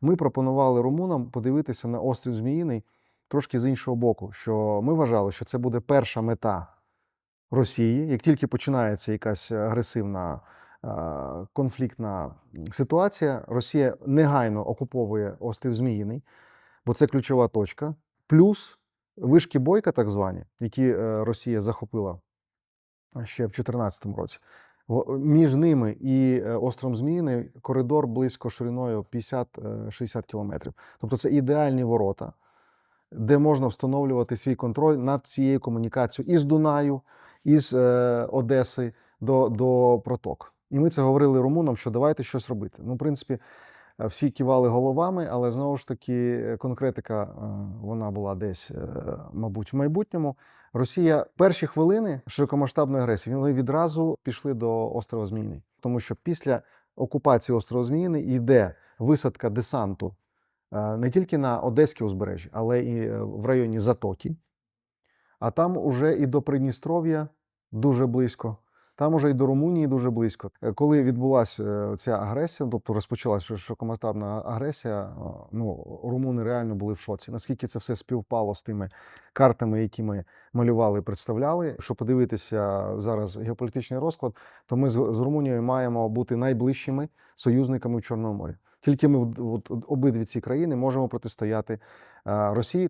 Ми пропонували румунам подивитися на острів Зміїний трошки з іншого боку, що ми вважали, що це буде перша мета Росії, як тільки починається якась агресивна е, конфліктна ситуація, Росія негайно окуповує острів Зміїний, бо це ключова точка. Плюс вишки бойка, так звані, які е, Росія захопила ще в 2014 році. Між ними і остром островом Зміїний коридор близько шириною 50-60 кілометрів. Тобто це ідеальні ворота, де можна встановлювати свій контроль над цією комунікацією із Дунаю, із е, Одеси до, до проток. І ми це говорили румунам, що давайте щось робити. Ну, в принципі, е, всі кивали головами, але знову ж таки е, конкретика е, вона була десь, е, мабуть, в майбутньому. Росія перші хвилини широкомасштабної агресії вони відразу пішли до острова Зміїний, тому що після окупації острова Зміїний йде висадка десанту е, не тільки на Одеське узбережжя, але і е, в районі Затоки. А там уже і до Придністров'я дуже близько. Там уже і до Румунії дуже близько. Е, Коли відбулася ця агресія, тобто розпочалася широкомасштабна агресія, е, ну румуни реально були в шоці. Наскільки це все співпало з тими картами, які ми малювали, представляли. Щоб подивитися зараз геополітичний розклад, то ми з, Румунією маємо бути найближчими союзниками в Чорному морі. Тільки ми от, обидві ці країни можемо протистояти е, Росії.